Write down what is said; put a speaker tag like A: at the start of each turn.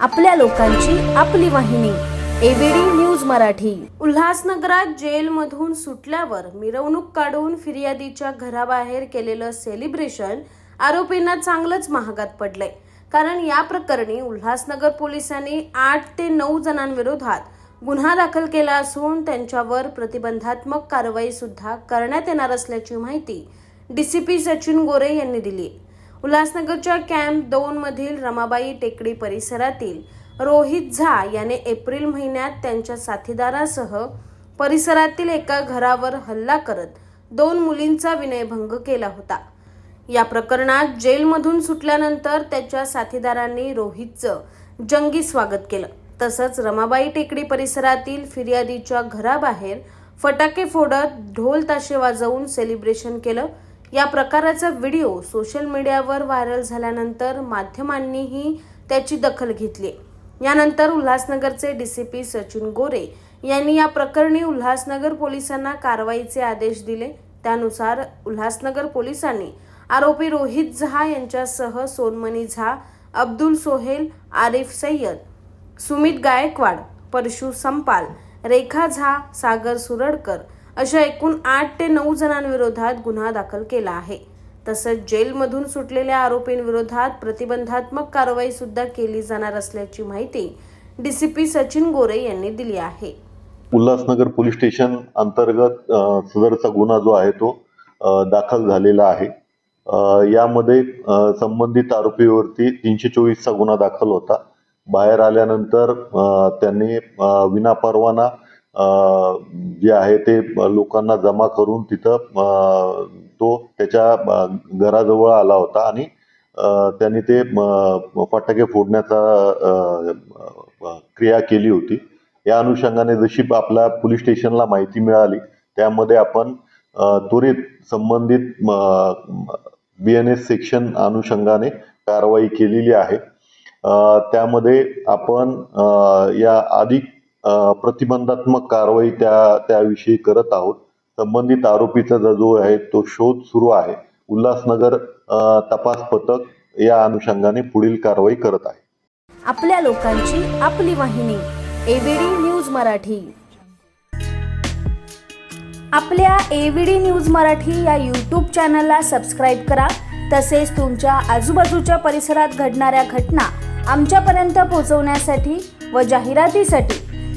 A: आपल्या लोकांची आपली वाहिनी. ABD news Marathi. उल्हासनगरात जेलमधून सुटल्यावर मिरवणूक काढून फिर्यादीच्या घराबाहेर केलेलं सेलिब्रेशन आरोपींना चांगलंच महागात पडलंय. कारण या प्रकरणी उल्हासनगर पोलिसांनी आठ ते नऊ जणांविरोधात गुन्हा दाखल केला असून त्यांच्यावर प्रतिबंधात्मक कारवाई सुद्धा करण्यात येणार असल्याची माहिती डीसीपी सचिन गोरे यांनी दिली उल्हासनगरच्या कॅम्प दोन मधील रमाबाई टेकडी परिसरातील रोहित झा याने एप्रिल महिन्यात त्यांच्या साथीदारासह परिसरातील एका घरावर हल्ला करत दोन मुलींचा विनयभंग केला होता. या प्रकरणात जेलमधून सुटल्यानंतर त्याच्या साथीदारांनी रोहितचं जंगी स्वागत केलं. तसंच रमाबाई टेकडी परिसरातील फिर्यादीच्या घराबाहेर फटाके फोडत ढोल ताशे वाजवून सेलिब्रेशन केलं. या प्रकाराचा व्हिडिओ सोशल मीडियावर व्हायरल झाल्यानंतर माध्यमांनीही त्याची दखल घेतली. यानंतर उल्हासनगरचे डीसीपी सचिन गोरे यांनी या प्रकरणी उल्हासनगर पोलिसांना कारवाईचे आदेश दिले. त्यानुसार उल्हासनगर पोलिसांनी आरोपी रोहित झा यांच्यासह सोनमणी झा अब्दुल सोहेल आरिफ सय्यद सुमित गायकवाड परशु संपाल रेखा झा सागर सुरडकर अशा एकूण आठ ते नऊ जणांविरोधात गुन्हा दाखल केला आहे. तसंच जेलमधून सुटलेल्या आरोपींविरोधात प्रतिबंधात्मक कारवाई सुद्धा केली जाणार असल्याची माहिती डीसीपी सचिन गोरे यांनी दिली आहे.
B: उल्हासनगर पोलीस स्टेशन अंतर्गत सदरचा गुन्हा जो आहे तो दाखल झालेला आहे. यामध्ये संबंधित आरोपीवरती तीनशे चोवीसचा गुन्हा दाखल होता. बाहेर आल्यानंतर त्यांनी विनापरवाना जे आहे ते लोकांना जमा करून तिथं तो त्याच्या घराजवळ आला होता आणि त्यांनी ते फटाके फोडण्याचा क्रिया केली होती. या अनुषंगाने जशी आपल्या पोलीस स्टेशनला माहिती मिळाली त्यामध्ये आपण त्वरित संबंधित बी एन एस सेक्शन अनुषंगाने कारवाई केलेली आहे. त्यामध्ये आपण या अधिक प्रतिबंधात्मक कारवाई त्या त्याविषयी करत आहोत. संबंधित आरोपीचा जो जो आहे तो शोध सुरू आहे. उल्हासनगर तपास पथक या अनुषंगाने पुढील कारवाई करत आहे.
A: आपल्या लोकांची आपली वाहिनी एबीडी न्यूज मराठी. आपल्या एबीडी न्यूज मराठी या यूट्यूब चॅनलला सबस्क्राईब करा. तसेच तुमच्या आजूबाजूच्या परिसरात घडणाऱ्या घटना आमच्यापर्यंत पोहोचवण्यासाठी व जाहिरातीसाठी